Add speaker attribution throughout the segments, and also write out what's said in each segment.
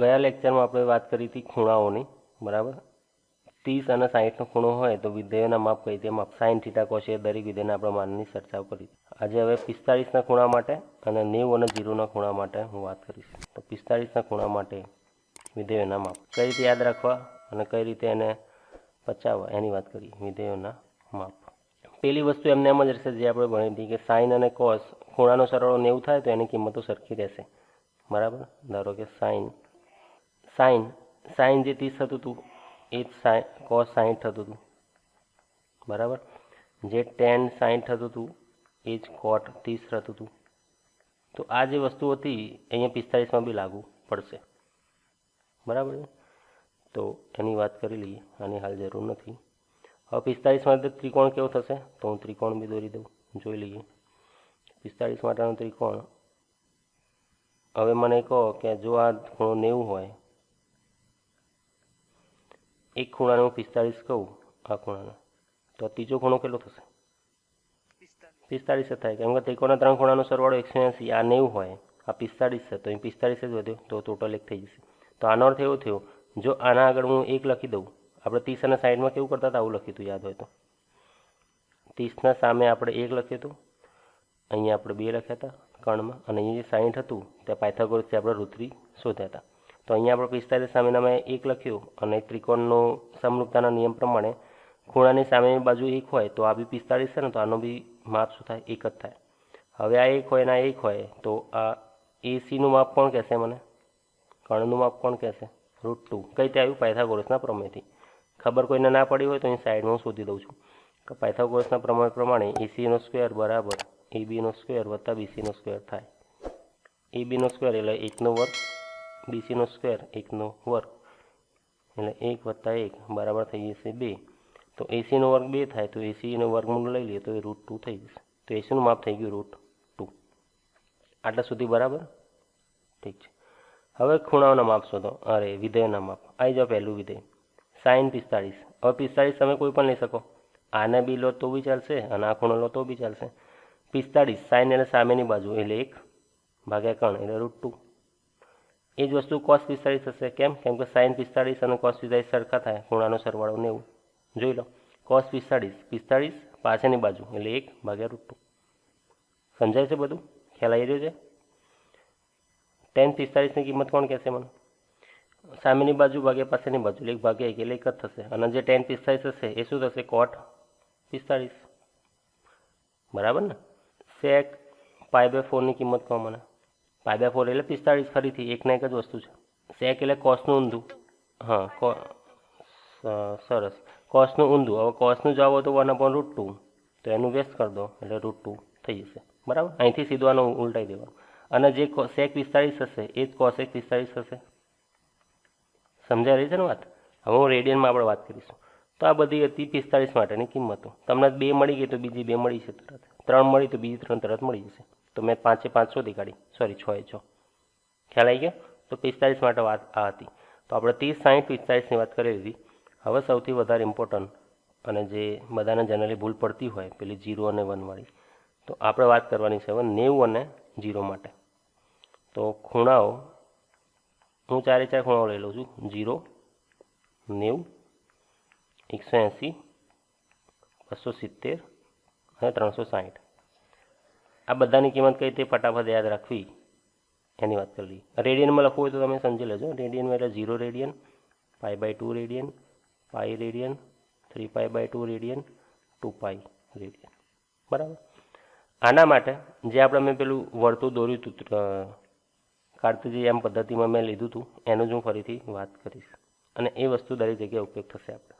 Speaker 1: ગયા લેક્ચરમાં આપણે વાત કરી હતી ખૂણાઓની, બરાબર? ત્રીસ અને સાહીઠનો ખૂણો હોય તો વિધેયોના માપ કઈ રીતે માપ સાઈન થીટા કોશે દરેક વિધેયના આપણે માનની ચર્ચા કરી. આજે હવે પિસ્તાળીસના ખૂણા માટે અને નેવું અને જીરોના ખૂણા માટે હું વાત કરીશ. તો પિસ્તાળીસના ખૂણા માટે વિધેયોના માપ. કઈ રીતે યાદ રાખવા અને કઈ રીતે એને પચાવવા? એની વાત કરીએ, વિધેયોના માપ. પહેલી વસ્તુ એમને એમ જ રહેશે જે આપણે ભણી હતી કે સાઇન અને કોસ ખૂણાનો સરવાળો નેવું થાય તો એની કિંમતો સરખી રહેશે. બરાબર? ધારો કે સાઈન સાઈન સાઈન જે ત્રીસ થતું હતું એ જ સાઈ કોસ સાઈઠ થતું હતું બરાબર? જે ટેન સાઈઠ થતું હતું એ જ કોટ ત્રીસ થતું હતું તો આ જે વસ્તુ હતી, અહીંયા પિસ્તાળીસમાં બી લાગુ પડશે. બરાબર તો એની વાત કરી લઈએ, આની હાલ જરૂર નથી. હવે પિસ્તાળીસ માટે ત્રિકોણ કેવો થશે? તો હું ત્રિકોણ બી દોરી દઉં, જોઈ લઈએ. પિસ્તાળીસ માટેનો ત્રિકોણ. હવે મને કહો કે જો આ ખૂણો નેવું હોય એક ખૂણાને હું પિસ્તાળીસ કહું આ ખૂણાને તો ત્રીજો ખૂણો કેટલો થશે? પિસ્તાળીસ. જ થાય. કેમ કે ત્રિકોણના ત્રણ ખૂણાનો સરવાળો એકસો એંસી આ નેવું હોય આ પિસ્તાળીસ છે તો અહીં પિસ્તાળીસ જ વધ્યો તો ટોટલ એક થઈ જશે. તો આનો અર્થ એવો થયો જો આના આગળ હું એક લખી દઉં આપણે ત્રીસ અને સાઈડમાં કેવું કરતા હતા? આવું લખ્યું હતું યાદ હોય તો. ત્રીસના સામે આપણે એક લખ્યું હતું અહીંયા આપણે બે લખ્યા હતા કણમાં અને અહીંયા જે સાઈઠ હતું ત્યાં પાયથાગોરસથી આપણે રૂત્રી શોધ્યા હતા. તો અહીંયા આપણે પિસ્તાલીસ સામે મેં એક લખ્યું અને ત્રિકોણનો સમરૂપતાના નિયમ પ્રમાણે ખૂણાની સામેની બાજુ એક હોય તો આ બી પિસ્તાળીસ છે ને તો આનો બી માપ શું થાય? એક જ થાય. હવે આ એક હોય અને આ એક હોય તો આ એસીનું માપ કોણ કહેશે મને? કણનું માપ કોણ કહેશે? રૂટ ટુ કઈ રીતે આવ્યું? પાયથાગોરસના પ્રમેયથી. ખબર કોઈને ના પડી હોય તો અહીં સાઈડમાં હું શોધી દઉં છું. કે પાયથાગોરસના પ્રમેય પ્રમાણે એસીનો સ્ક્વેર બરાબર એબીનો સ્ક્વેર વત્તા બીસીનો સ્ક્વેર થાય. એબીનો સ્ક્વેર એટલે એકનો વર્ગ બીસીનો સ્ક્વેર એકનો વર્ગ. એટલે એક વત્તા એક બરાબર થઈ જશે બે. તો એસીનો વર્ગ બે થાય, તો એસીનો વર્ગમૂળ લઈ લઈએ, તો એ રૂટ ટુ થઈ જશે. તો એસીનું માપ થઈ ગયું રૂટ ટુ આટલા સુધી બરાબર? ઠીક છે. હવે ખૂણાઓના માપ શોધો. અરે, વિધેયના માપ. આવી જાઓ પહેલું વિધેય. સાઈન પિસ્તાળીસ. હવે પિસ્તાળીસ તમે કોઈ પણ લઈ શકો. આને બી લો તો બી ચાલશે, અને આ ખૂણો લો તો બી ચાલશે. પિસ્તાળીસ સાઇન એટલે સામેની બાજુ, એટલે એક ભાગ્યા કણ, એટલે રૂટ ટુ એ જ વસ્તુ કોસ પિસ્તાળીસ થશે. કેમ? કેમ કે સાઈન પિસ્તાળીસ અને કોસ પિસ્તાળીસ સરખા થાય ખૂણાનો સરવાળો નેવું. જોઈ લો. કોસ પિસ્તાળીસ પિસ્તાળીસ પાછળની બાજુ, એટલે એક ભાગ્યા રૂટ ટુ સમજાય છે બધું? ખ્યાલ આવી રહ્યો છે? ટેન પિસ્તાળીસની કિંમત કોણ કહેશે મને? સામેની બાજુ ભાગ્યા પાછળની બાજુ, એટલે એક ભાગ્યા એક, એટલે એક જ થશે. અને જે ટેન પિસ્તાળીસ હશે, એ શું થશે? કોટ પિસ્તાળીસ બરાબર ને? સેક પાય બાય ફોરની કિંમત કહો મને. પાય ફોર એટલે પિસ્તાળીસ ફરીથી એકના એક જ વસ્તુ છે. સેક એટલે કોસનું ઊંધું. હા કો સરસ. કોસનું ઊંધું. હવે કોસનું જવાબ હોય તો વન અપોન રૂટ ટુ તો એનું વેસ્ટ કરી દો. એટલે રૂટ ટુ થઈ જશે. બરાબર? અહીંથી સીધું આનું ઉલટાઈ દેવાનું. અને જે સેક પિસ્તાળીસ હશે, એ જ કોસેક પિસ્તાળીસ હશે. સમજાઈ રહી છે ને વાત? હવે હું રેડિયનમાં આપણે વાત કરીશું. તો આ બધી હતી પિસ્તાળીસ માટેની કિંમતો. તમને બે મળી ગઈ તો બીજી બે મળી છે તરત. ત્રણ મળી તો બીજી ત્રણ તરત મળી જશે. તો મેં પાંચે પાંચ શોધી કાઢી. સોરી છ એ છ. ખ્યાલ આવી ગયો? તો પિસ્તાળીસ માટે વાત આ હતી. તો આપણે ત્રીસ સાઠ પિસ્તાલીસની વાત કરી લીધી. હવે સૌથી વધારે ઇમ્પોર્ટન્ટ અને જે બધાને જનરલી ભૂલ પડતી હોય, પેલી જીરો અને વનવાળી તો આપણે વાત કરવાની છે હવે નેવું અને જીરો માટે. તો ખૂણાઓ, હું ચારે ચાર ખૂણાઓ લઈ લઉં છું. જીરો, નેવું, એકસો એંસી, બસો સિત્તેર અને ત્રણસો સાઠ આ બધાની કિંમત કઈ રીતે ફટાફટ યાદ રાખવી? એની વાત કરી રેડિયનમાં લખવું હોય તો તમે સમજી લેજો. રેડિયનમાં એટલે zero radian, pi by two radian, pi radian, three pi by two radian, two pi radian. બરાબર? આના માટે જે આપણે મેં પેલું વર્તુળ દોર્યું હતું જે એમ પદ્ધતિમાં મેં લીધું હતું, એનું જ હું ફરીથી વાત કરીશ. અને એ વસ્તુ દરેક જગ્યાએ ઉપયોગ થશે આપણે.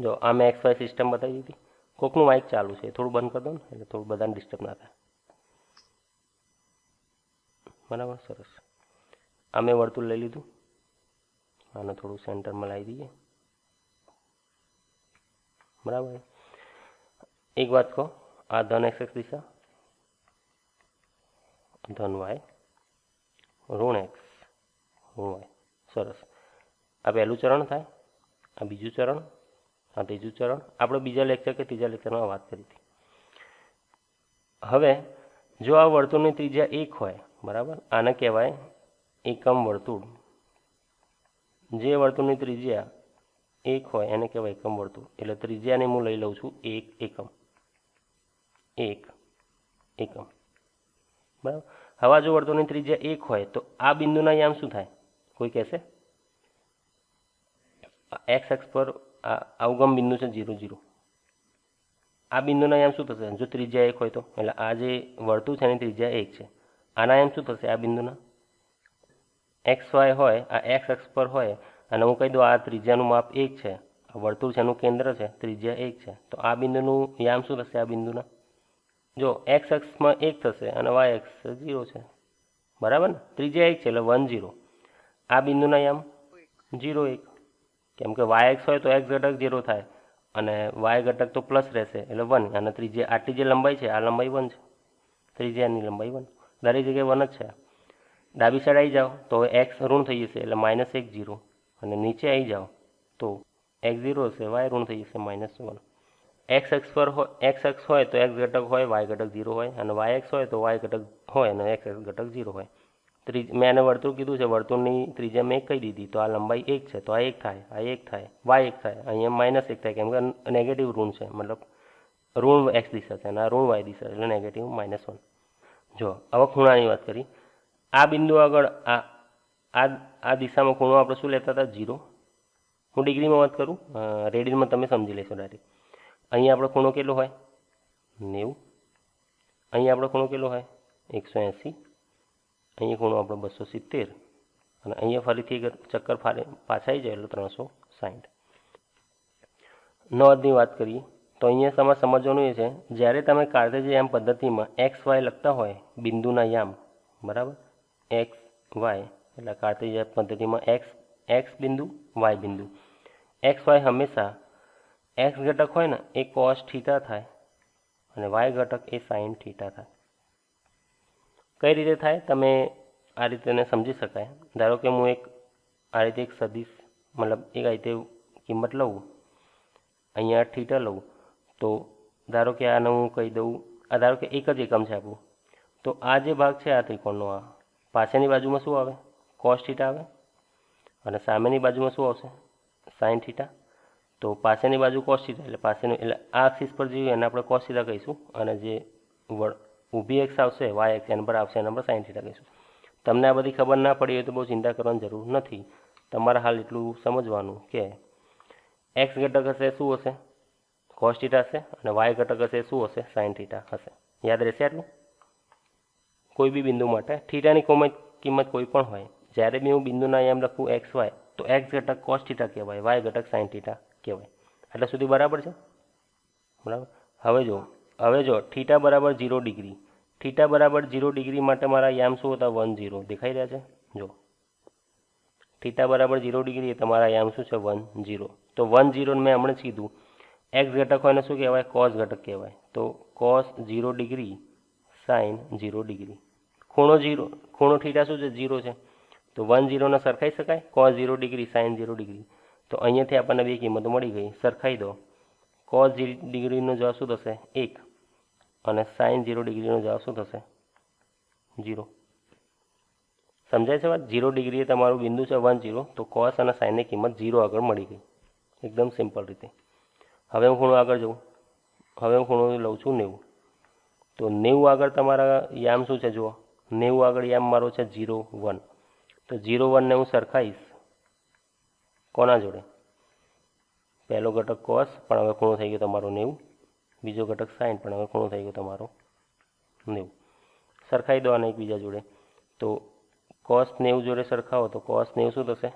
Speaker 1: જો આ મેં એક્સ વાય સિસ્ટમ બતાવી દીધી. કોકનું માઇક ચાલુ છે થોડું બંધ કરી દો ને, એટલે થોડું બધાને ડિસ્ટર્બ ના થાય. બરાબર? સરસ. આ મેં વર્તુળ લઈ લીધું. આને થોડું સેન્ટરમાં લાવી દઈએ. બરાબર? એક વાત કહો, આ ધન એક્સ દિશા, ધન વાય ઋણ એક્સ ઋણ વાય સરસ. આ પહેલું ચરણ થાય, આ બીજું ચરણ આ ત્રીજું ચરણ. આપણે બીજા લેક્ચર કે ત્રીજા લેક્ચરમાં વાત કરી હતી. હવે, જો આ વર્તુળની ત્રિજ્યા એક હોય, બરાબર? આને કહેવાય એકમ વર્તુળ. જે વર્તુળની ત્રિજ્યા એક હોય, એને કહેવાય એકમ વર્તુળ. એટલે ત્રિજ્યાને હું લઈ લઉં છું એક એકમ. એક એકમ. બરાબર? હવે જો વર્તુળની ત્રિજ્યા એક હોય, તો આ બિંદુના યામ શું થાય? કોઈ કહેશે? એક્સ એક્સ પર આ અવગમ બિંદુ છે જીરો જીરો. આ બિંદુના યામ શું થશે? જો ત્રિજ્યા એક હોય તો? એટલે આ જે વર્તુળ છે એની ત્રિજ્યા એક છે. આના યામ શું થશે? આ બિંદુના? એક્સ વાય હોય, આ એક્સ એક્સ પર હોય, અને હું કહી દઉં આ ત્રિજ્યાનું માપ એક છે. આ વર્તુળ છે એનું કેન્દ્ર છે, ત્રિજ્યા એક છે. તો આ બિંદુનું યામ શું થશે? આ બિંદુના? જો એક્સ એક્સમાં એક થશે અને વાય એક્સ ઝીરો છે. બરાબર ને? ત્રિજ્યા એક છે એટલે વન ઝીરો આ બિંદુના યામ? ઝીરો એક. કેમ કે વાય એક્સ હોય તો એક્સ ઘટક ઝીરો થાય અને વાય ઘટક તો પ્લસ રહેશે એટલે વન અને ત્રીજી આટલી જે લંબાઈ છે, આ લંબાઈ વન છે. ત્રિજ્યાની લંબાઈ વન દરેક જગ્યાએ વન જ છે. ડાબી સાઈડ આવી જાઓ તો એક્સ ઋણ થઈ જશે એટલે માઇનસ એક જીરો અને નીચે આવી જાઓ તો એક્સ ઝીરો હશે વાય ઋણ થઈ જશે માઇનસ વન એક્સ એક્સ પર હોય એક્સ એક્સ હોય તો એક્સ ઘટક હોય વાય ઘટક ઝીરો હોય. અને વાય એક્સ હોય તો વાય ઘટક હોય અને એક્સ એક્સ ઘટક ઝીરો હોય. ત્રી, મેં એને વર્તુળ કીધું છે, વર્તુળની ત્રિજ્યા મેં કહી દીધી. તો આ લંબાઈ એક છે, તો આ એક થાય, આ એક થાય, વાય એક થાય, અહીંયા માઇનસ એક થાય, કેમ કે નેગેટિવ ઋણ છે, મતલબ ઋણ એક્સ દિશા છે અને આ ઋણ વાય દિશા એટલે નેગેટિવ માઇનસ વન જો, હવે ખૂણાની વાત કરી. આ બિંદુ આગળ, આ આ આ દિશામાં ખૂણો આપણે શું લેતા હતા? જીરો હું ડિગ્રીમાં વાત કરું? રેડિયનમાં તમે સમજી લેશો ડાયરેક્ટ અહીંયા આપણો ખૂણો કેટલો હોય? નેવું. અહીંયા આપણો ખૂણો કેટલો હોય? એકસો એંસી. અહીંયા ખૂણો આપણો બસો સિત્તેર. અને અહીંયા ફરીથી ચક્કર ફારે પાછા આવી જાય એટલે ત્રણસો સાઠ નોંધની વાત કરીએ, તો અહીંયા તમારે સમજવાનું એ છે, જ્યારે તમે કાર્ટેજ યામ પદ્ધતિમાં એક્સ વાય લખતા હોય, બિંદુના યામ, બરાબર? એક્સ વાય એટલે કાર્ટેજ યામ પદ્ધતિમાં એક્સ એક્સ બિંદુ વાય બિંદુ. એક્સ વાય હંમેશા એક્સ ઘટક હોય ને, એ કોસ થીટા થાય, અને વાય ઘટક એ સાઇન થીટા થાય. કઈ રીતે થાય, તમે આ રીતે એને સમજી શકાય. ધારો કે હું એક, આ રીતે એક સદીશ, મતલબ એક આ રીતે કિંમત લઉં, અહીંયા થીટા લઉં, તો ધારો કે આને હું કહી દઉં, આ ધારો કે એક જ એકમ છે આપણું, તો આ જે ભાગ છે આ ત્રિકોણનો, આ પાછળની બાજુમાં શું આવે? કોસ થીટા આવે. અને સામેની બાજુમાં શું આવશે? Sine theta. તો પાછળની બાજુ કોસ થીટા, એટલે પાછળનું, એટલે આ એક્સિસ પર જે એને આપણે કોસ થીટા કહીશું, અને જે વળ ઊભી એક્સ આવશે વાય એક્સ એન પર આવશે, એના પર સાઇન થીટા કહીશું. તમને આ બધી ખબર ના પડી હોય તો બહુ ચિંતા કરવાની જરૂર નથી. તમારે હાલ એટલું સમજવાનું કે એક્સ ઘટક હશે, શું હશે? કોસ હશે અને વાય ઘટક હશે, શું હશે? સાઇન થીટા હશે. યાદ રહેશે આટલું? કોઈ બી બિંદુ માટે. થીટાની કોમત કિંમત કોઈ પણ હોય. જ્યારે બી હું બિંદુના એમ લખું એક્સ વાય તો એક્સ ઘટક કોસ કહેવાય વાય ઘટક સાઇન થીટા કહેવાય. એટલે સુધી બરાબર છે? બરાબર? હવે જો હવે જો થીટા બરાબર ઝીરો ડિગ્રી, થીટા બરાબર ઝીરો ડિગ્રી માટે મારા યામ શું હતા? One zero. દેખાઈ રહ્યા છે? જો. થીટા બરાબર ઝીરો ડિગ્રી એ તમારા યામ શું છે? One zero. તો વન ઝીરોને મેં હમણાં કીધું એક્સ ઘટક હોય ને શું કહેવાય? કોસ ઘટક કહેવાય. તો cos zero degree sine zero degree. ખૂણો ઝીરો, ખૂણો થીટા શું છે? ઝીરો છે. તો વન ઝીરોને સરખાઈ શકાય? Cos zero degree sine zero degree. તો અહીંયાથી આપણને બે કિંમતો મળી ગઈ. સરખાઈ દો. કોસ ડિગ્રીનો જવાબ શું થશે? એક. અને સાઇન ઝીરો ડિગ્રીનો જવાબ શું થશે? ઝીરો સમજાય છે વાત? ઝીરો ડિગ્રીએ તમારું બિંદુ છે વન ઝીરો તો કોસ અને સાઇનની કિંમત ઝીરો આગળ મળી ગઈ. એકદમ સિમ્પલ રીતે. હવે હું ખૂણો આગળ જઉં. હવે હું ખૂણો લઉં છું નેવું. તો નેવું આગળ તમારા યામ શું છે? જુઓ. નેવું આગળ યામ મારો છે ઝીરો વન તો ઝીરો વનને હું સરખાઈશ કોના જોડે? પહેલો ઘટક કોસ પણ હવે ખૂણો થઈ ગયો તમારો નેવું. બીજો ઘટક સાઈન પણ હવે ખૂણો થઈ ગયો તમારો. નેવું. સરખાઈ દો આને એકબીજા જોડે. તો કોસ નેવું જોડે સરખાવો તો કોસ નેવું શું થશે?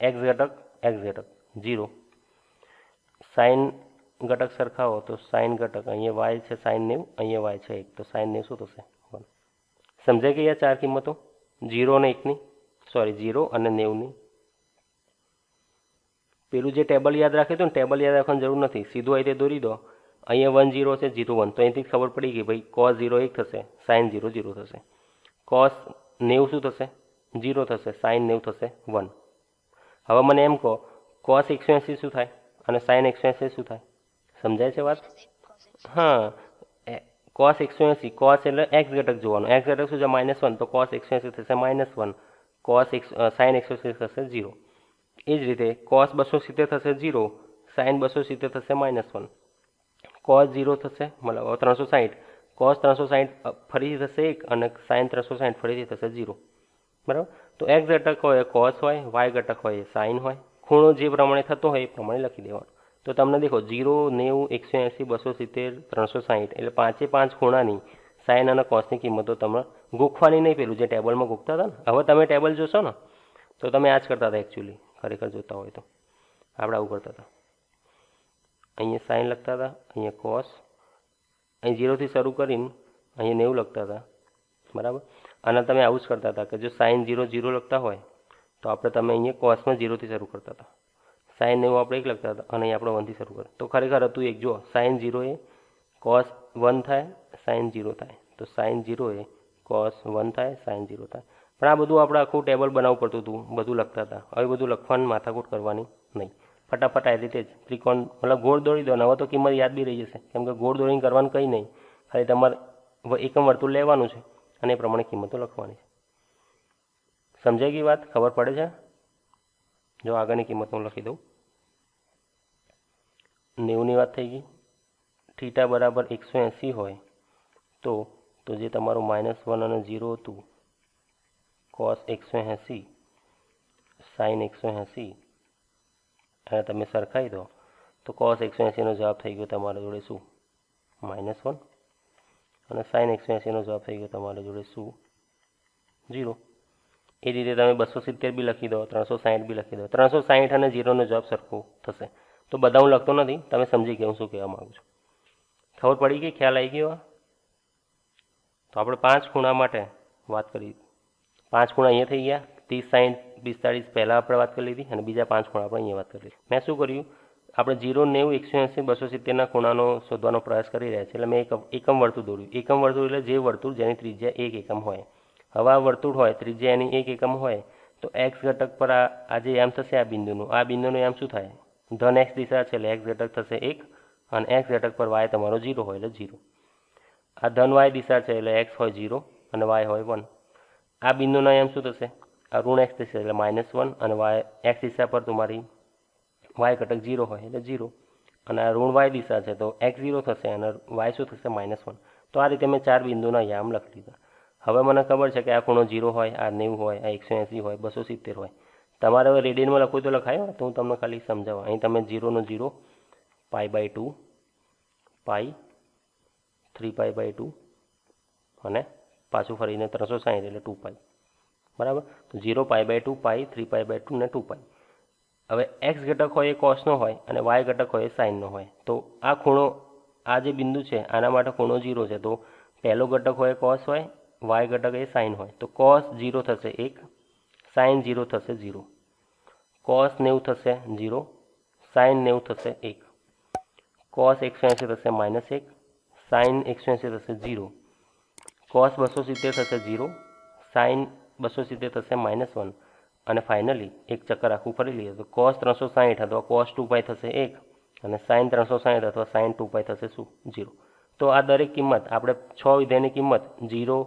Speaker 1: એક્સ ઘટક એક્સ ઘટક ઝીરો સાઈન ઘટક સરખાવો તો સાઈન ઘટક, અહીંયા વાય છે સાઈન નેવું, અહીંયા વાય છે એક. તો સાઈન નેવું શું થશે? વન સમજાઈ ગઈ આ ચાર કિંમતો? ઝીરો અને એકની. સોરી ઝીરો અને નેવુંની. પેલું જે ટેબલ યાદ રાખ્યું હતું ને ટેબલ યાદ રાખવાની જરૂર નથી. સીધું અહીં રીતે દોરી દો. અહીંયા વન ઝીરો છે ઝીરો વન તો અહીંથી ખબર પડી ગઈ, ભાઈ કોસ ઝીરો એક થશે સાઇન ઝીરો ઝીરો થશે. કોસ નેવું શું થશે? ઝીરો થશે સાઇન નેવું થશે વન હવે મને એમ કહો કોસ એકસો એંસી શું થાય અને સાઇન એકસો એંસી શું થાય? સમજાય છે વાત? હા. કોસ એકસો એંસી કોસ એટલે એક્સ ઘટક જોવાનું. એક્સ ઘટક શું છે? માઇનસ વન તો કોસ એકસો થશે માઇનસ વન કોસ એક સાઇન એકસો થશે ઝીરો એ જ રીતે કોસ બસો સિત્તેર થશે ઝીરો સાઇન બસો સિત્તેર થશે માઇનસ વન કોસ ઝીરો થશે, મતલબ ત્રણસો સાહીઠ કોસ ત્રણસો સાહીઠ ફરીથી થશે એક અને સાઇન ત્રણસો સાહીઠ ફરીથી થશે ઝીરો બરાબર? તો એક્સ ઘટક હોય કોસ હોય વાય ઘટક હોય સાઇન હોય. ખૂણો જે પ્રમાણે થતો હોય એ પ્રમાણે લખી દેવાનો. તો તમને દેખો ઝીરો નેવું, એકસો એંસી બસો સિત્તેર, ત્રણસો સાહીઠ એટલે પાંચે પાંચ ખૂણાની સાઇન અને કોસની કિંમતો તમે ગોખવાની નહીં પેલું, જે ટેબલમાં ગોખતા હતા ને. હવે તમે ટેબલ જોશો ને, તો તમે આ જ કરતા હતા એકચ્યુઅલી ખરેખર જોતા હોય તો. આપણે આવું કરતા હતા. અહીંયા સાઇન લખતા હતા, અહીંયા કોસ અહીં ઝીરોથી શરૂ કરીને અહીંયા નેવું લખતા હતા, બરાબર? અને તમે આવું જ કરતા હતા કે જો સાઇન ઝીરો ઝીરો લખતા હોય, તો આપણે તમે અહીંયા કોસમાં ઝીરોથી શરૂ કરતા હતા. સાઇન નેવું આપણે એક લખતા હતા અને અહીં આપણે વનથી શરૂ કરતા તો ખરેખર હતું એક જો સાઇન ઝીરો એ કોસ વન થાય સાઇન ઝીરો થાય. તો સાઇન ઝીરો એ કોસ વન થાય સાઇન ઝીરો થાય. પણ આ બધું આપણે આખું ટેબલ બનાવવું પડતું હતું, બધું લખતા હતા. હવે બધું લખવાની માથાકૂટ કરવાની નહીં. ફટાફટ આ રીતે જ. ત્રિકોણ, મતલબ ગોળ દોડી દો હવે તો કિંમત યાદ બી રહી જશે. કેમ કે ગોળ દોડીને કરવાનું કંઈ નહીં. ખાલી તમારે એકમ વર્તુળ લેવાનું છે અને એ પ્રમાણે કિંમતો લખવાની છે. સમજાઈ ગઈ વાત? ખબર પડે છે? જો આગળની કિંમત હું લખી દઉં. નેવુંની વાત થઈ ગઈ. થીટા બરાબર એકસો એંસી હોય તો તો જે તમારું માઇનસ વન અને ઝીરો હતું, કોસ એકસો એંસી, સાઇન એકસો એંસી અને તમે સરખાવી દો. તો કોસ એકસો એંસીનો જવાબ થઈ ગયો તમારા જોડે શું? Minus one. અને સાઇન એકસો એંસીનો જવાબ થઈ ગયો તમારા જોડે શું? ઝીરો. એ રીતે તમે બસો સિત્તેર બી લખી દો, ત્રણસો સાહીઠ બી લખી દો. ત્રણસો સાહીઠ અને ઝીરોનો જવાબ સરખો થશે. તો બધા હું લખતો નથી, તમે સમજી ગયા હું શું કહેવા માગું છું. ખબર પડી ગઈ? ખ્યાલ આવી ગયો તો આપણે પાંચ ખૂણા માટે વાત કરી. પાંચ ખૂણા અહીંયા થઈ ગયા. ત્રીસ સાહીઠ પિસ્તાળીસ પહેલાં આપણે વાત કરી લીધી અને બીજા પાંચ ખૂણા આપણે અહીંયા વાત કરી મેં શું કર્યું? આપણે જીરો નેવું એકસો એંસી બસો સિત્તેરના ખૂણાનો શોધવાનો પ્રયાસ કરી રહ્યા છીએ. એટલે મેં એક એકમ વર્તુળ દોર્યું. એકમ વર્તુળ એટલે જે વર્તુળ જેની ત્રિજ્યા એક એકમ હોય. હવે વર્તુળ હોય, ત્રિજ્યા એની એક એકમ હોય, તો એક્સ ઘટક પર આ આજે એમ થશે, આ બિંદુનું. આ બિંદુનું એમ શું થાય? ધન એક્સ દિશા છે એટલે એક્સ ઘટક થશે એક અને એક્સ ઘટક પર વાય તમારો જીરો હોય એટલે જીરો. આ ધન વાય દિશા છે એટલે એક્સ હોય જીરો અને વાય હોય વન આ બિંદુના એમ શું થશે? ઋણ એક્સ થશે એટલે માઇનસ વન અને વાય એક્સ દિશા પર તમારી વાય ઘટક જીરો હોય એટલે જીરો અને આ ઋણ વાય દિશા છે તો એક્સ ઝીરો થશે અને વાય શું થશે? માઇનસ વન તો આ રીતે મેં ચાર બિંદુના યામ લખી દીધા. હવે મને ખબર છે કે આ ખૂણો જીરો હોય, આ નેવું હોય, આ એકસો એંસી હોય, બસો સિત્તેર હોય. તમારે હવે રેડિયનમાં લખવું તો લખાયો તો હું તમને ખાલી સમજાવું. અહીં તમે જીરોનો zero pi by two pi three pi by two અને પાછું ફરીને ત્રણસો સાહીઠ એટલે ટુ પાઈ બરાબર? તો zero pi by two pi, three pi by two ને ટુ પાઈ. હવે એક્સ ઘટક હોય એ કોસનો હોય અને વાય ઘટક હોય એ સાઇનનો હોય. તો આ ખૂણો, આ જે બિંદુ છે, આના માટે ખૂણો જીરો છે. તો પહેલો ઘટક હોય કોસ હોય, વાય ઘટક એ સાઇન હોય. તો કોસ ઝીરો થશે એક સાઇન જીરો થશે ઝીરો. કોસ નેવું થશે ઝીરો સાઇન નેવું થશે એક. કોસ એકસો એંસી થશે માઇનસ એક સાઇન એકસો એંસી થશે ઝીરો. કોસ બસો સિત્તેર થશે ઝીરો સાઇન બસો સિત્તેર થશે માઇનસ વન અને ફાઇનલી એક ચક્કર આખું ફરી લઈએ તો કોસ ત્રણસો સાહીઠ અથવા કોસ ટુ પાય થશે એક અને સાઇન ત્રણસો સાહીઠ અથવા સાઇન ટુ પાય થશે શું? ઝીરો તો આ દરેક કિંમત, આપણે છ વિધેયની કિંમત zero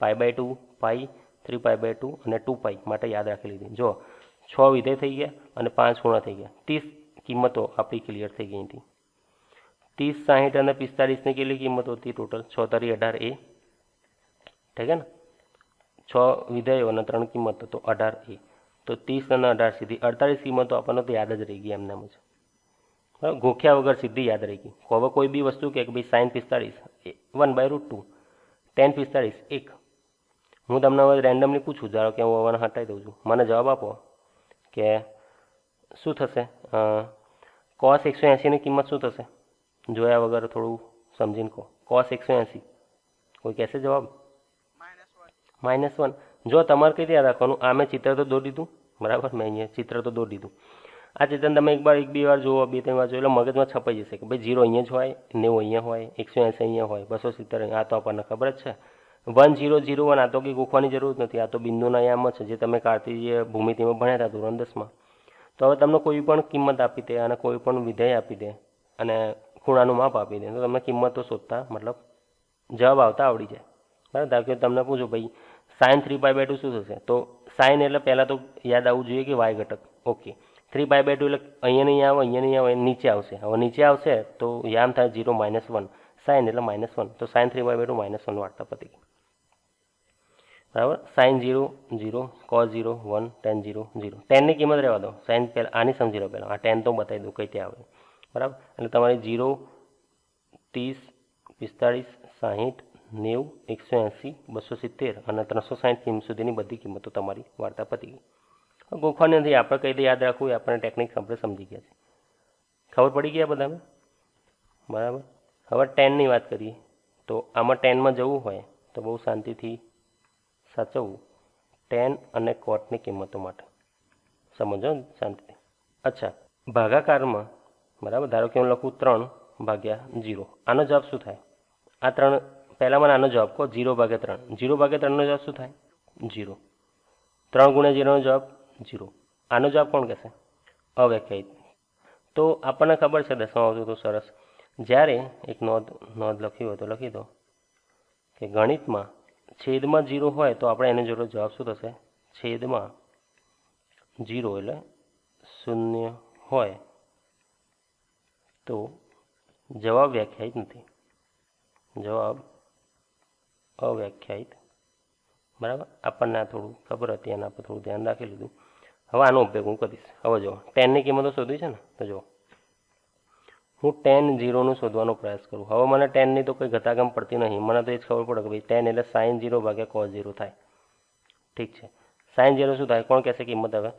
Speaker 1: pi by two pi three pi by two અને ટુ પાય માટે યાદ રાખી લીધી. જો છ વિધેય થઈ ગયા અને પાંચ ખૂણા થઈ ગયા. ત્રીસ કિંમતો આપણી ક્લિયર થઈ ગઈ હતી ત્રીસ સાહીઠ અને પિસ્તાળીસની કેટલી કિંમતો હતી ટોટલ છોતરી અઢાર એ. ઠીક છે ને? છ વિધેયો ત્રણ કિંમતો, તો અઢાર એ. તો ત્રીસ અને અઢાર સીધી અડતાલીસ કિંમતો આપણને તો યાદ જ રહી ગઈ એમને જ ગોખ્યા વગર સીધી યાદ રહી ગઈ. હવે કોઈ બી વસ્તુ કે ભાઈ સાઇન પિસ્તાળીસ one by root two, tan પિસ્તાળીસ, એક. હું તમને હવે રેન્ડમલી પૂછું, ધારો કે હું હવાને હટાવી દઉં છું. મને જવાબ આપો કે શું થશે? કોસ એકસો એંસીની કિંમત શું થશે? જોયા વગર થોડું સમજીને કહો. કોસ એકસો એંસી કોઈ કહેશે જવાબ? Minus one. જો તમારે કઈ રીતે રાખવાનું આ મેં ચિત્ર તો દોરી દીધું? બરાબર, મેં અહીંયા ચિત્ર તો દોરી દીધું. આ ચિત્ર તમે એક વાર એક બે વાર જુઓ, બે ત્રણ વાર જુઓ, એટલે મગજમાં છપાઈ જશે કે ભાઈ જીરો અહીંયા જ હોય, નેવું અહીંયા હોય, એકસો એંસી અહીંયા હોય, બસો સિત્તેર આ તો આપણને ખબર જ છે. વન ઝીરો જીરો વન, આ તો કંઈ ગોખવાની જરૂર નથી. આ તો બિંદુના યામ છે, જે તમે કાર્તિજીય ભૂમિતિમાં ભણ્યા હતા ધોરણ દસમાં. તો હવે તમને કોઈ પણ કિંમત આપી દે અને કોઈ પણ વિધેય આપી દે અને ખૂણાનું માપ આપી દે, તો તમને કિંમતો શોધતા, મતલબ જવાબ આવતા આવડી જાય. બરાબર? ધારો કે તમને પૂછું, ભાઈ sine three pi by two શું થશે? તો સાઇન એટલે પહેલાં તો યાદ આવવું જોઈએ કે વાય ઘટક. Okay three by by two એટલે અહીંયા નહીં આવે, અહીંયા નહીં આવે, નીચે આવશે. હવે નીચે આવશે તો યામ થાય ઝીરો માઇનસ વન સાઇન એટલે માઇનસ વન તો sine three by by two minus one વાર્તા પતી બરાબર? Sine zero zero cos zero one tan zero zero ટેનની કિંમત રહેવા દો. સાઇન પહેલાં, આની સમજી લો પહેલાં. આ ટેન તો બતાવી દઉં કઈ ત્યાં આવે. બરાબર? એટલે તમારી ઝીરો ત્રીસ, પિસ્તાળીસ, સાહીઠ નેવું, એકસો એંસી, બસો સિત્તેર અને ત્રણસો સાઠ કિંમત સુધીની બધી કિંમતો તમારી વાર્તા પતી ગઈ. ગોખવાની નથી આપણે કઈ રીતે યાદ રાખવું એ આપણને ટેકનિક આપણે સમજી ગયા છે. ખબર પડી ગયા બધાને? બરાબર? હવે ટેનની વાત કરીએ. તો આમાં ટેનમાં જવું હોય તો બહુ શાંતિથી સાચવવું. ટેન અને કોટની કિંમતો માટે. સમજો શાંતિથી? અચ્છા, ભાગાકારમાં, બરાબર? ધારો કે હું લખું ત્રણ ભાગ્યા જીરો આનો જવાબ શું થાય? આ ત્રણ પહેલાં મને આનો જવાબ કહો જીરો ભાગ્યા ત્રણ. જીરો ભાગ્યા ત્રણનો જવાબ શું થાય? જીરો ત્રણ ગુણ્યા જીરોનો જવાબ જીરો આનો જવાબ કોણ કહેશે? અવ્યાખ્યાયિત. તો આપણને ખબર છે, દસમાં આવતું તો સરસ. જ્યારે એક નોંધ નોંધ લખી હોય તો લખી દો કે ગણિતમાં છેદમાં જીરો હોય તો આપણે એનો જોડે જવાબ શું થશે? છેદમાં જીરો એટલે શૂન્ય હોય. તો જવાબ વ્યાખ્યાયિત નથી. જવાબ અવ્યાખ્યાયિત. બરાબર? આપણને આ થોડું ખબર હતી એના પર થોડું ધ્યાન રાખી લીધું. હવે આનો ઉપયોગ હું કરીશ. હવે જો ટેનની કિંમતો શોધવી છે ને? તો જો હું ટેન જીરોનું શોધવાનો પ્રયાસ કરું. હવે મને ટેનની તો કોઈ ઘટાકમ પડતી નહીં. મને તો એ જ ખબર પડે કે ભાઈ ટેન એટલે સાઇન ઝીરો ભાગ્યા કોસ જીરો થાય. ઠીક છે. સાઇન જીરો શું થાય? કોણ કહેશે કિંમત હવે?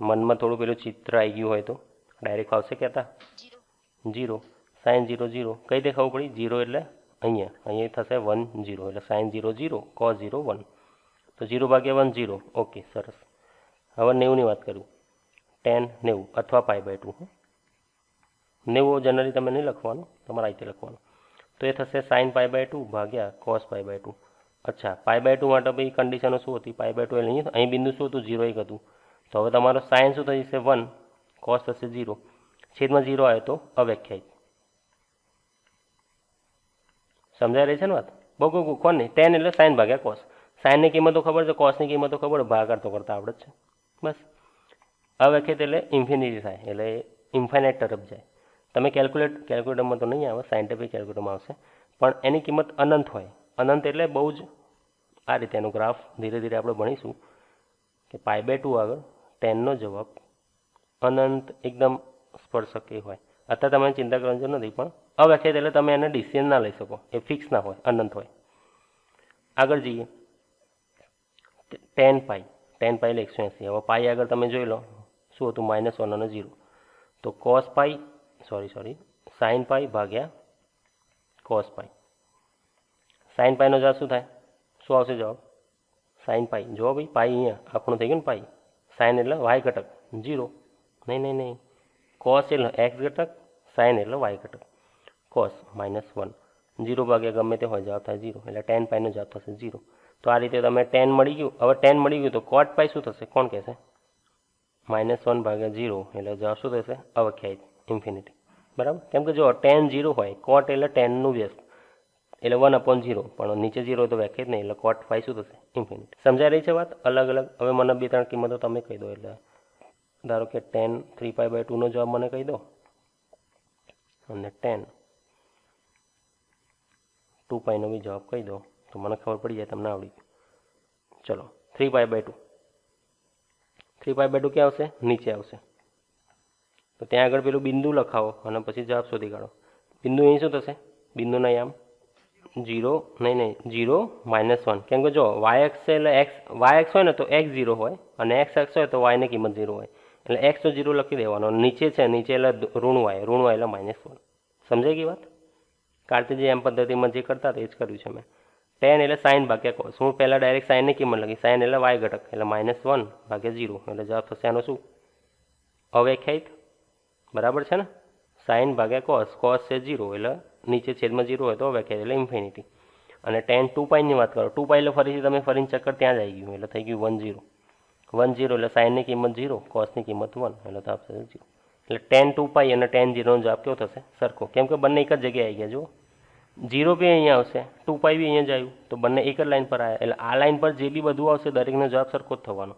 Speaker 1: મનમાં થોડું પેલું ચિત્ર આવી ગયું હોય તો. ડાયરેક્ટ આવશે કહેતા? જીરો સાઇન જીરો જીરો કઈ દેખાવું ખબર પડી? જીરો એટલે અહીંયા અહીંયા થશે વન જીરો એટલે sine zero zero cos zero one. તો જીરો ભાગ્યા વન જીરો ઓકે, સરસ. હવે નેવુંની વાત કરું. ટેન નેવું, અથવા પાઈ બાય ટુ નેવું જનરલી તમે નહીં લખવાનું, તમારે આ રીતે લખવાનું. તો એ થશે સાઇન પાઈ બાય ટુ ભાગ્યા કોસ પાઈ બાય ટુ. અચ્છા, પાઈ બાય ટુ માટે ભાઈ કન્ડિશનો શું હતી? પાઈ બાય ટુ એટલે અહીં બિંદુ શું હતું? જીરો એક હતું. તો હવે તમારો સાઇન શું થઈ જશે? વન. કોસ થશે ઝીરો. છેદમાં ઝીરો આવે તો અવ્યાખ્યાયિત. સમજાય રહી છે ને વાત? કોણ નહીં? ટેન એટલે સાઇન ભાગ્યા કોસ. સાઇનની કિંમતો ખબર છે, કોસની કિંમતો ખબર ભાગાકાર તો કરતા આવડે છે. બસ. અવ્યાખ્યાત એટલે ઇન્ફિનિટી થાય એટલે ઇન્ફાઇનાઇટ તરફ જાય. તમે કેલ્ક્યુલેટ કેલ્ક્યુલેટરમાં તો નહીં આવે સાયન્ટિફિક કેલ્ક્યુલેટરમાં આવશે. પણ એની કિંમત અનંત હોય. અનંત એટલે બહુ જ આ રીતે એનો ગ્રાફ ધીરે ધીરે આપણે ભણીશું કે પાઈ બે ટુ આગળ ટેનનો જવાબ અનંત એકદમ સ્પર્શક એ હોય. અત્યારે તમે ચિંતા કરવાની જરૂર નથી, પણ અવ્યાખ્યાયિત એટલે તમે એને ડિસિઝન ના લઈ શકો. એ ફિક્સ ના હોય, અનંત હોય. આગળ જઈએ. ટેન પાઈ ટેન પાઈ એટલે એકસો એંસી. હવે પાઈ આગળ તમે જોઈ લો, શું હતું? માઇનસ વન અને ઝીરો તો cos pi sorry sorry sine pi ભાગ્યા કોસ પાઈ સાઇન પાઈનો જવાબ શું થાય? શું આવશે જવાબ? સાઇન પાઈ જો ભાઈ પાઈ અહીંયા આપણું થઈ ગયું ને પાઈ સાઇન એટલે વાય ઘટક. જીરો નહીં નહીં નહીં. કોસ એટલે એક્સ ઘટક સાઇન એટલે વાય ઘટક. કોસ માઇનસ વન જીરો ભાગ્યા ગમે તે હોય જવાબ થાય જીરો એટલે ટેન પાઈનો જવાબ થશે જીરો તો આ રીતે તમે ટેન મળી ગયું. હવે ટેન મળી ગયું તો કોટ પાઈ શું થશે? કોણ કહેશે? માઇનસ વન ભાગ્યા જીરો એટલે જવાબ શું થશે? અવ્યાખ્યાયિત ઇન્ફિનિટી બરાબર? કેમ કે જો ટેન જીરો હોય કોટ એટલે ટેનનું વ્યસ્ત. એટલે વન અપોન જીરો પણ નીચે જીરો તો વ્યાખ્યાત નહીં. એટલે કોટ ફાઈ શું થશે? ઇન્ફિનિટી સમજાઈ રહી છે વાત? અલગ અલગ. હવે મને બે, ત્રણ કિંમતો તમે કહી દો. એટલે ધારો કે ટેન થ્રી પાઈ બાય ટુનો જવાબ મને કહી દો. અને ટેન ટુ પાઈનો બી જવાબ કહી દો, તો મને ખબર પડી જાય તમને આવડી. ચલો three pi by two three pi by two ક્યાં આવશે? નીચે આવશે. તો ત્યાં આગળ પેલું બિંદુ લખાવો અને પછી જવાબ શોધી કાઢો. બિંદુ અહીં શું થશે? બિંદુ નહીં આમ. જીરો નહીં નહીં જીરો માઇનસ વન કેમ કે જો વાય એક્સ છે એટલે એક્સ વાય એક્સ હોય ને તો એક્સ ઝીરો હોય અને એક્સ એક્સ હોય તો વાયની કિંમત ઝીરો હોય. એટલે એક્સ તો ઝીરો લખી દેવાનો. નીચે છે, નીચે એટલે ઋણ વાય ઋણ વાય એટલે માઇનસ વન સમજાઈ ગઈ વાત? કાર્તિજી એમ પદ્ધતિમાં જે કરતા હતા એ જ કર્યું છે મેં. ટેન એટલે સાઇન ભાગ્યા કોસ હું પહેલાં ડાયરેક્ટ સાઇનની કિંમત લખી? સાઇન એટલે વાય ઘટક, એટલે માઇનસ વન ભાગ્યા ઝીરો એટલે જવાબ થશે આનો શું? અવ્યાખ્યાયિત. બરાબર છે ને? સાઇન ભાગ્યા કોસ કોસ છે ઝીરો એટલે નીચે છેદમાં ઝીરો હોય તો અવ્યાખ્યાયિત, એટલે ઇન્ફિનિટી અને ટેન ટુ પાઇનની વાત કરો. ટુ પાઈ એટલે ફરીથી તમે ફરીને ચક્કર ત્યાં જ આવી ગયું, એટલે થઈ ગયું વન ઝીરો વન ઝીરો એટલે સાઇનની કિંમત ઝીરો કોસની કિંમત વન એટલે તો આપશે ઝીરો એટલે ટેન ટુ પાઈ અને ટેન ઝીરોનો જવાબ કેવો થશે? સરખો. કેમ કે બંને એક જ જગ્યાએ આવી ગયા, જુઓ. જીરો બી અહીંયા આવશે ટુ પાઈ બી અહીંયા જ આવ્યું, તો બંને એક જ લાઈન પર આવ્યા એટલે આ લાઈન પર જે બી બધું આવશે, દરેકનો જવાબ સરખો જ થવાનો.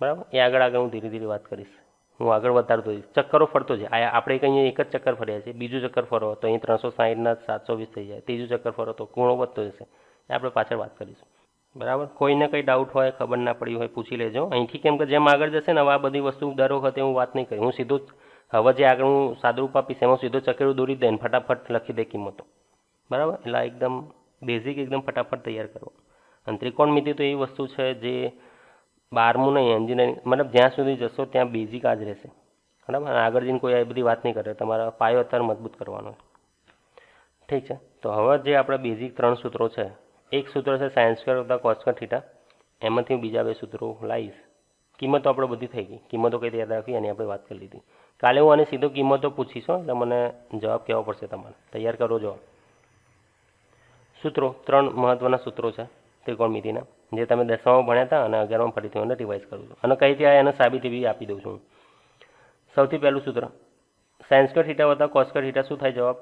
Speaker 1: બરાબર? એ આગળ આગળ હું ધીરે ધીરે વાત કરીશ. હું આગળ વધારતો જઈશ. ચક્કરો ફરતો છે આપણે અહીંયા એક જ ચક્કર ફર્યા છે. બીજું ચક્કર ફરો, તો અહીં ત્રણસો સાહીઠના સાતસો વીસ થઈ જાય. ત્રીજું ચક્કર ફરો, તો ખૂણો વધતો જશે. એ આપણે પાછળ વાત કરીશું. બરાબર? કોઈને કંઈ ડાઉટ હોય, ખબર ના પડી હોય, પૂછી લેજો. અહીંથી કેમ કે જેમ આગળ જશે ને આ બધી વસ્તુ દર વખતે હું વાત નહીં કરી. હું સીધું હવે જે આગળ હું સાદરૂપ આપીશ, એમાં સીધો ચકેડું દોરી દઈને ફટાફટ લખી દે કિંમતો. બરાબર? એટલે એકદમ બેઝિક એકદમ ફટાફટ તૈયાર કરો અને ત્રિકોણમિતિ તો એવી વસ્તુ છે જે બારમું નહીં એન્જિનિયરિંગ મતલબ જ્યાં સુધી જશો ત્યાં બેઝિક આ જ રહેશે. બરાબર? અને આગળ જઈને કોઈ આ બધી વાત નહીં કરે, તમારા પાયો અત્યારે મજબૂત કરવાનો ઠીક છે? તો હવે જે આપણે બેઝિક ત્રણ સૂત્રો છે, એક સૂત્ર છે સાયન્સ સ્ક્વેર વત્તા કોસ સ્ક્વેર થીટા એમાંથી હું બીજા બે સૂત્રો લાવીશ. કિંમતો આપણે બધી થઈ ગઈ. કિંમતો કઈ રીતે યાદ રાખવી એની આપણે વાત કરી લીધી. કાલે હું આની સીધો કિંમતો પૂછીશ એટલે મને જવાબ કહેવો પડશે તમારે. તૈયાર કરો જવાબ. સૂત્રો, ત્રણ મહત્ત્વના સૂત્રો છે ત્રિકોણમિતિના, જે તમે દસમામાં ભણ્યા હતા અને અગિયારમાં ફરીથી હું રિવાઇઝ કરું છું. અને કઈ ત્યાં એને સાબિતી બી આપી દઉં છું સૌથી પહેલું સૂત્ર સાયન્સ હીટા થીટા વત્તા થીટા શું થાય જવાબ?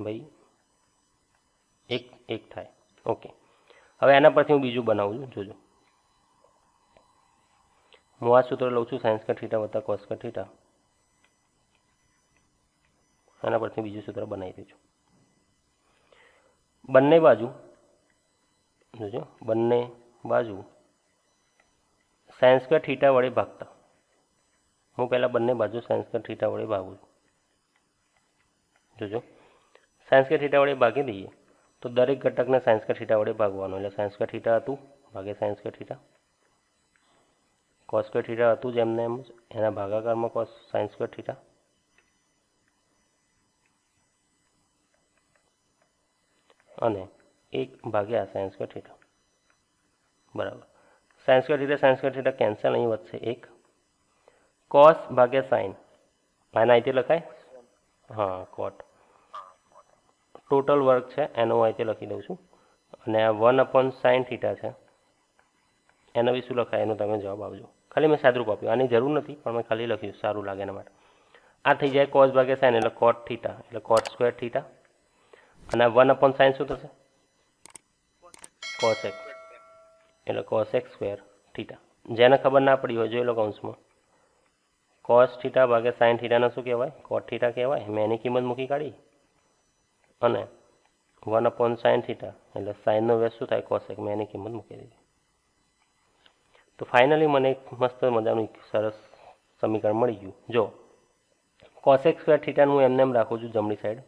Speaker 1: ભાઈ, એક એક થાય. ઓકે હવે એના પરથી હું બીજું બનાવું છું, જોજો. હું આ સૂત્ર લઉં છું સાયન્સ સ્ક્વેર થીટા વત્તા કોસ સ્ક્વેર થીટા પરથી બીજું સૂત્ર બનાવી દઉં છું બંને બાજુ, જોજો, બંને બાજુ સાયન્સ સ્ક્વેર થીટા વડે ભાગતા. હું પહેલાં બંને બાજુ સાયન્સ સ્ક્વેર થીટા વડે ભાગું જોજો. સાયન્સ સ્ક્વેર થીટા વડે ભાગી દઈએ, તો દરેક ઘટકને સાયન્સ સ્ક્વેર થીટા વડે ભાગવાનું. એટલે સાયન્સ સ્ક્વેર થીટા હતું, ભાગે sine square theta cos square theta હતું જ એમને એમ એના ભાગાકારમાં કોસ સાયન્સ સ્ક્વેર થીટા અને એક ભાગ્યા સાયન્સ સ્ક્વેર થીટા બરાબર. Sine square theta sine square theta cancel અહીં વધશે એક. કોસ ભાગ્યા સાઇન આના અહીંથી લખાય? હા કોટ ટોટલ વર્ક છે, એનો હું અહીંથી લખી દઉં છું. અને આ વન અપોન સાઇન થીટા છે. એનો બી શું લખાય? એનો તમે જવાબ આપજો. ખાલી મેં સાદરૂપ આપ્યું. આની જરૂર નથી, પણ મેં ખાલી લખ્યું, સારું લાગે એના માટે. આ થઈ જાય કોસ ભાગે સાઇન એટલે કોટ થીટા એટલે કોટ સ્ક્વેર થીટા અને વન અપોન સાઇન શું થશે? કોસ એક્સ એટલે કોસ એક્સ સ્ક્વેર થીટા જેને ખબર ના પડી હોય, જોઈ લો કૌંસમાં. કોસ થીટા ભાગે સાઇન થીટાને શું કહેવાય? કોટ થીટા કહેવાય. મેં એની કિંમત મૂકી કાઢી. અને વન અપોન સાઇન થીટા એટલે સાઇનનો વેસ શું થાય? કોસેક મેં એની કિંમત મૂકી દીધી. તો ફાઇનલી મને એક મસ્ત મજાનું એક સરસ સમીકરણ મળી ગયું. જો કોસેક સ્ક્વેર હું એમને એમ રાખું છું જમણી સાઈડ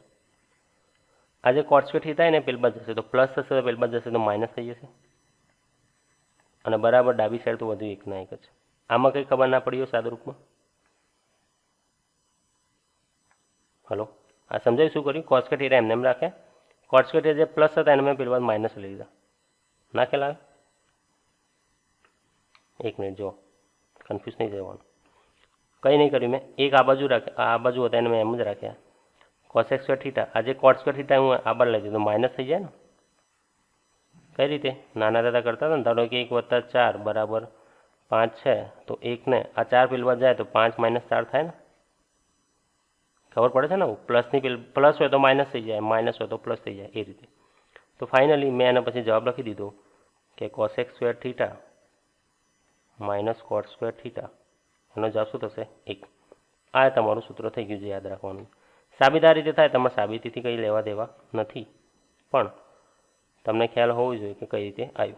Speaker 1: આજે કોટ સ્ક્વેર થીટા એને પેલ જશે, તો પ્લસ થશે તો પેલ બાદ જશે, તો માઇનસ થઈ જશે. અને બરાબર ડાબી સાઈડ તો વધુ એક ના એક જ. આમાં કંઈ ખબર ના પડી હોય સાદુરૂપમાં હલો આ સમજાય શું કર્યું? કોસ સ્ક્વેર થીટા એમને એમ રાખ્યા કોટ જે પ્લસ હતા એને મેં પેલી વાર માઇનસ લઈ લીધા. નાખેલા એક મિનિટ જો કન્ફ્યુઝ નહીં જવાનું કંઈ નહીં કર્યું મેં. એક આ બાજુ રાખ્યા. આ બાજુ હતા, એને મેં એમ જ રાખ્યા. કોસેક સ્ક્વેર થીટા આજે કોટ સ્ક્વેર થીટા હું આ બાર લઈ દીધું માઇનસ થઈ જાય ને? કઈ રીતે? નાના દાદા કરતા હતા ને. ધારો કે એક વત્તા ચાર બરાબર પાંચ છે, તો એકને આ ચાર પેલવા જાય તો પાંચ માઇનસ ચાર થાય ને? ખબર પડે છે ને? પ્લસની પેલ પ્લસ હોય તો માઇનસ થઈ જાય. માઇનસ હોય તો પ્લસ થઈ જાય. એ રીતે. તો ફાઇનલી મેં એના પછી જવાબ લખી દીધો કે cosec square theta minus cot square theta. એનો જવાબ શું થશે? એક. આ તમારું સૂત્ર થઈ ગયું છે યાદ રાખવાનું. સાબિત આ રીતે થાય તમારે સાબિતીથી કંઈ લેવા દેવા નથી. પણ તમને ખ્યાલ હોવો જોઈએ કે કઈ રીતે આવ્યું.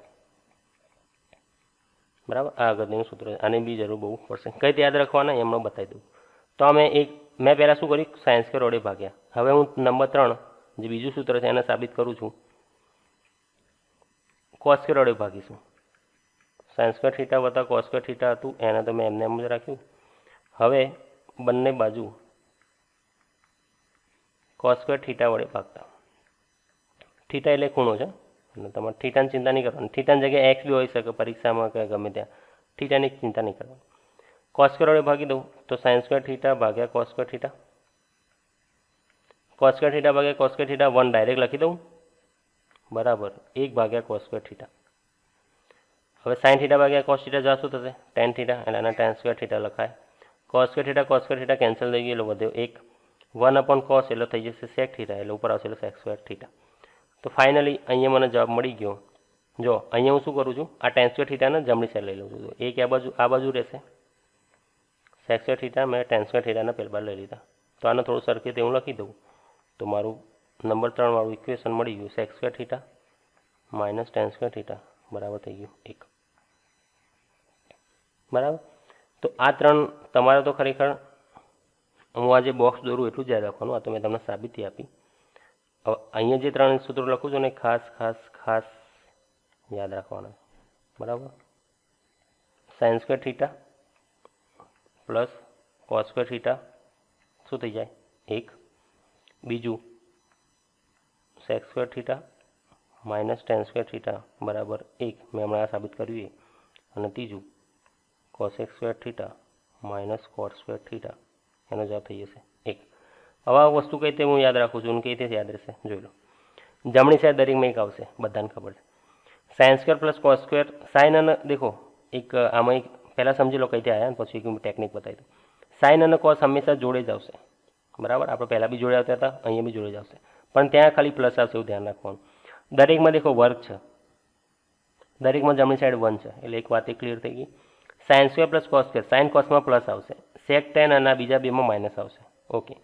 Speaker 1: બરાબર? આ અગત્યનું સૂત્ર આને બી જરૂર બહુ પડશે. કઈ રીતે યાદ રાખવાના એમનો બતાવી દઉં. તો અમે એક, મેં પહેલાં શું કર્યું? સાયન્સ કે રોડે ભાગ્યા. હવે હું નંબર ત્રણ, જે બીજું સૂત્ર છે, એને સાબિત કરું છું. કોસ કે રોડે ભાગીશું. સાયન્સ સ્ક્વેર થીટા વત્તા કોસ સ્ક્વેર થીટા હતું, એને તો મેં એમને એમ જ રાખ્યું. હવે બંને બાજુ કોસ સ્ક્વેર થીટા વડે ભાગતા. થીટા એટલે ખૂણો છે. અને તમારે થીટાની ચિંતા નહીં કરવાની. થીટાની જગ્યાએ એક્સ બી હોઈ શકે પરીક્ષામાં કે ગમે ત્યાં. થીટાની ચિંતા નહીં કરવાની. કોસ સ્ક્વેર વડે ભાગી દઉં તો સાયન્સ સ્ક્વેર થીટા ભાગ્યા cos square theta. Cos square theta ભાગ્યા cos square theta one direct લખી દઉં. બરાબર. એક ભાગ્યા કોસ સ્ક્વેર થીટા. હવે સાઇન થીટા ભાગ્યા કોસ થીટા જવા શું થશે ટેન થીટા એટલે આના ટેન સ્ક્વેર થીટા લખાય. Cos square theta cos square theta cancel થઈ ગયું એટલે વધ્યો એક. વન અપોન કોસ એટલે થઈ જશે સેક થીટા એટલે ઉપર આવશે એટલે સેક સ્ક્વેર થીટા તો ફાઇનલી અહીંયા મને જવાબ મળી ગયો. જો, અહીંયા હું શું કરું છું? આ ટેન સ્ક્વેર થીટાને જમણી સાઈડ લઈ લઉં છું. એક આ બાજુ આ બાજુ રહેશે. સેક સ્ક્વેર થીટા મેં ટેન સ્ક્વેર થીટાને પહેલા લઈ લીધા. તો આને થોડું સરખી રીતે હું લખી દઉં. તો મારું નંબર ત્રણ વાળું ઇક્વેશન મળી ગયું. Sec square theta minus tan square theta બરાબર થઈ ગયું. એક. બરાબર? તો આ ત્રણ તમારે તો ખરેખર હું આ જે બોક્સ દોરું એટલું જ યાદ રાખવાનું. આ તો મેં તમને સાબિતી આપી. હવે અહીંયા જે ત્રણ સૂત્રો લખું છું ને ખાસ ખાસ ખાસ યાદ રાખવાના. બરાબર? Sine square theta plus cos square theta શું થઈ જાય? એક. બીજું sec square theta minus tan square theta બરાબર? એક. મેં હમણાં સાબિત કર્યું એ. અને ત્રીજું cosec square theta minus cot square theta એનો જવાબ થઈ જશે એક હવે આ વસ્તુ કઈ રીતે હું યાદ રાખું છું અને કઈ રીતે યાદ રહેશે જોઈ લો જમણી સાઈડ દરેકમાં એક આવશે બધાને ખબર છે sine square plus cos square sine અને દેખો એક આમાં એક પહેલાં સમજી લો કઈ રીતે આવ્યા ને પછી એક ટેકનિક બતાવી દઉં સાઇન અને કોસ હંમેશા જોડે જ આવશે બરાબર આપણે પહેલાં બી જોડે આવતા હતા અહીંયા બી જોડે જ આવશે પણ ત્યાં ખાલી પ્લસ આવશે એવું ધ્યાન રાખવાનું દરેકમાં દેખો વર્ગ છે દરેકમાં જમણી સાઈડ વન છે એટલે એક વાત એ ક્લિયર થઈ ગઈ sine square plus cos square sine કોસમાં plus આવશે. સેક ટેન અને બીજા બેમાં માઇનસ આવશે. ઓકે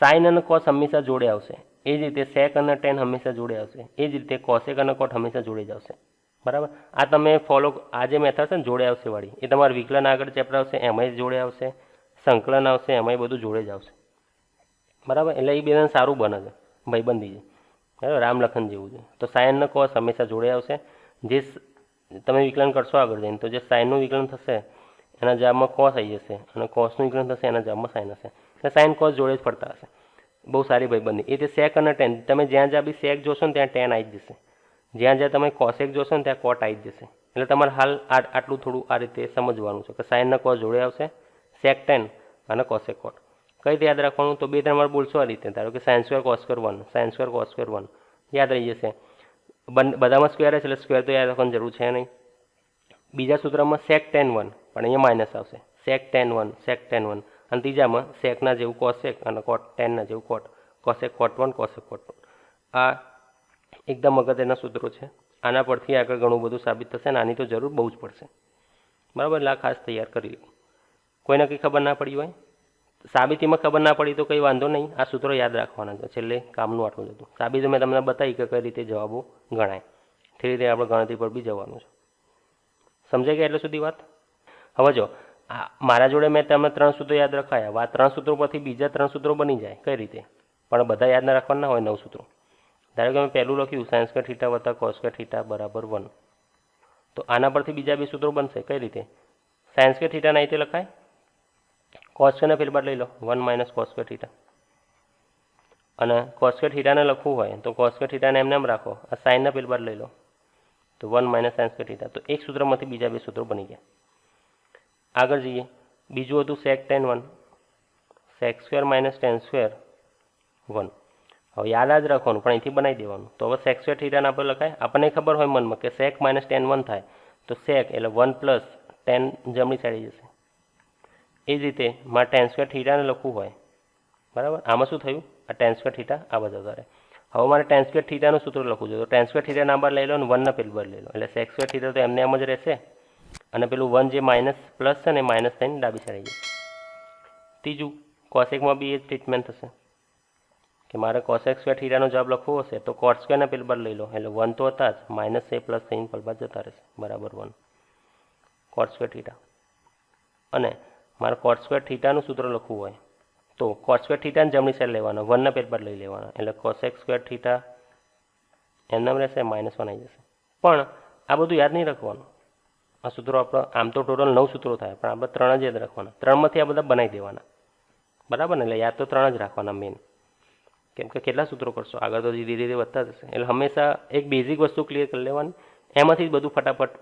Speaker 1: સાઇન અને કોસ હંમેશા જોડે આવશે. એ જ રીતે સેક અને ટેન હંમેશા જોડે આવશે. એ જ રીતે કોસેક અને કોટ હંમેશા જોડે જ આવશે. બરાબર? આ તમે ફોલો આ જે મેથડ છે ને, જોડે આવશે વાળી. એ તમારે વિકલન આગળ ચેપ્ટર આવશે એમાંય જોડે આવશે. સંકલન આવશે એમાંય બધું જોડે જ આવશે. બરાબર? એટલે એ બેને સારું બને છે ભાઈબંધી છે બરાબર રામલખન જેવું છે. તો સાયન અને કોસ હંમેશા જોડે આવશે. જે તમે વિકલન કરશો આગળ જઈને, તો જે સાઇનનું વિકલન થશે, એના જવાબમાં કોસ આવી જશે અને કોસનું વિકલન થશે, એના જવાબમાં સાઇન હશે. એટલે સાઇન કોસ જોડે જ ફરતા હશે. બહુ સારી ભાઈબંધી. એ રીતે સેક અને ટેન તમે જ્યાં જ્યાં બી સેક જોશો ને ત્યાં ટેન આવી જશે. જ્યાં જ્યાં તમે કોસેક જોશો ને ત્યાં કોટ આવી જશે. એટલે તમારે હાલ આટલું થોડું આ રીતે સમજવાનું છે કે સાઇનના કોસ જોડે આવશે સેક ટેન અને કોસેક કોટ કઈ રીતે યાદ રાખવાનું? તો બે, ત્રણ વાર બોલશો આ રીતે. ધારો કે સાયન્સ સ્ક્વેર કોસ કરવાનું વન સાઇન સ્ક્વેર કોસ કરવાનું વન યાદ રહી જશે. બધામાં સ્ક્વેર છે એટલે સ્ક્વેર તો યાદ રાખવાની જરૂર છે નહીં. બીજા સૂત્રમાં સેક ટેન વન પણ અહીંયા માઇનસ આવશે. Sec tan one sec tan one અને ત્રીજામાં સેકના જેવું કોસેક અને કોટ ટેનના જેવું cot cosec cot one cosec cot one આ એકદમ અગત્યના સૂત્રો છે. આના પરથી આગળ ઘણું બધું સાબિત થશે અને આની તો જરૂર બહુ જ પડશે. બરાબર? આ ખાસ તૈયાર કરી લો. કોઈને કંઈ ખબર ના પડી હોય? સાબિતીમાં ખબર ના પડી તો કંઈ વાંધો નહીં. આ સૂત્રો યાદ રાખવાના છેલ્લે કામનું આટલું હતું. સાબિતી મેં તમને બતાવી કે કઈ રીતે જવાબો ગણાય. તે રીતે આપણે ગણતરી પર બી જવાનું છે. સમજાઈ ગયા એટલે સુધી વાત? હવે જો, આ મારા જોડે મેં તમને ત્રણ સૂત્રો યાદ રખાયા. વાત ત્રણ સૂત્રો પરથી બીજા ત્રણ સૂત્રો બની જાય. કઈ રીતે? પણ બધા યાદ ના રાખવાના હોય નવ સૂત્રો. ધારો કે મેં પહેલું લખ્યું સાયન્સ કે થીટા વત્તા કોસ સ્ક્વેર થીટા બરાબર વન તો આના પરથી બીજા બે સૂત્રો બનશે. કઈ રીતે? સાયન્સ સ્ક્વેર થીટાના રીતે લખાય? કોસ સ્ક્વેરના ફેરબાર લઈ લો. વન માઇનસ કોસ સ્ક્વેર અને કોસ સ્ક્વેર લખવું હોય તો કોસ સ્ક્વેર એમને એમ રાખો. આ સાઇનના ફેરબાર લઈ લો. તો વન માઇનસ સાઇન થીટા તો એક સૂત્રમાંથી બીજા બે સૂત્રો બની ગયા. આગળ જઈએ. બીજું હતું sec tan one sec square minus tan square one હવે યાદ જ રાખવાનું, પણ અહીંથી બનાવી દેવાનું. તો હવે સેક સ્ક્વેર થીટાને આપણે લખાય. આપણને ખબર હોય મનમાં કે સેક માઇનસ ટેન વન થાય. તો સેક એટલે વન પ્લસ ટેન જમણી સાઈડ જશે. એ જ રીતે મારે ટેન સ્ક્વેર થીટાને લખવું હોય. બરાબર? આમાં શું થયું? આ ટેન સ્ક્વેર થીટા આ બધા વધારે. હવે મારે ટેન સ્ક્વેર થીટાનું સૂત્ર લખવું જોઈએ. તો ટેન સ્ક્વેર થીટા નંબર લઈ લો અને વનના પેલું બર લઈ લો. એટલે સેક્સ સ્ક્વેર થીટા તો એમને એમ જ રહેશે. અને પેલું વન જે માઇનસ પ્લસ છે ને માઇનસ થઈને ડાબી સાઈડે જશે ત્રીજું કોસેકમાં બી એ ટ્રીટમેન્ટ થશે. કે મારે કોસેક સ્ક્વેર થીટાનો જવાબ લખવો હશે, તો કોટ સ્ક્વેરના પેલ પર લઈ લો. એટલે વન તો હતા જ. માઇનસ એ પ્લસ થઈને પલબાર જતા રહેશે. બરાબર વન કોટ સ્ક્વેર થીટા અને મારે કોટ સ્ક્વેર થીટાનું સૂત્ર લખવું હોય, તો કોટ સ્ક્વેર થીટાને જમણી સાઈડ લેવાનો વનના પેપર લઈ લેવાના. એટલે કોસેક સ્ક્વેર થીટા એમનામ રહેશે માઇનસ વન આવી જશે. પણ આ બધું યાદ નહીં રાખવાનું. આ સૂત્રો આપણે, આમ તો ટોટલ નવ સૂત્રો થાય, પણ આપણે ત્રણ જ યાદ રાખવાના. ત્રણમાંથી આ બધા બનાવી દેવાના. બરાબર ને? એટલે યાદ તો ત્રણ જ રાખવાના મેઇન કેમ કે કેટલા સૂત્રો કરશો? આગળ તો ધીરે ધીરે વધતા જશે. એટલે હંમેશા એક બેઝિક વસ્તુ ક્લિયર કરી લેવાની, એમાંથી જ બધું ફટાફટ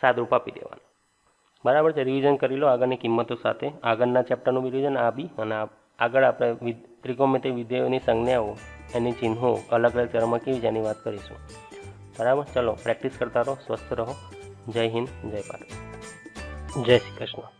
Speaker 1: સાદરૂપ આપી દેવાનું. બરાબર છે રિવિઝન કરી લો આગળની કિંમતો સાથે. આગળના ચેપ્ટરનું રિવિઝન આ બી અને આગળ આપણે ત્રિકોણમિતિ વિધેયોની સંજ્ઞાઓ, એની ચિહ્નો, અલગ અલગ ચરમાં કેવી છે એની વાત કરીશું. બરાબર? ચલો પ્રેક્ટિસ કરતા રહો, સ્વસ્થ રહો. જય હિન્દ, જય ભારત. જય શ્રી કૃષ્ણ.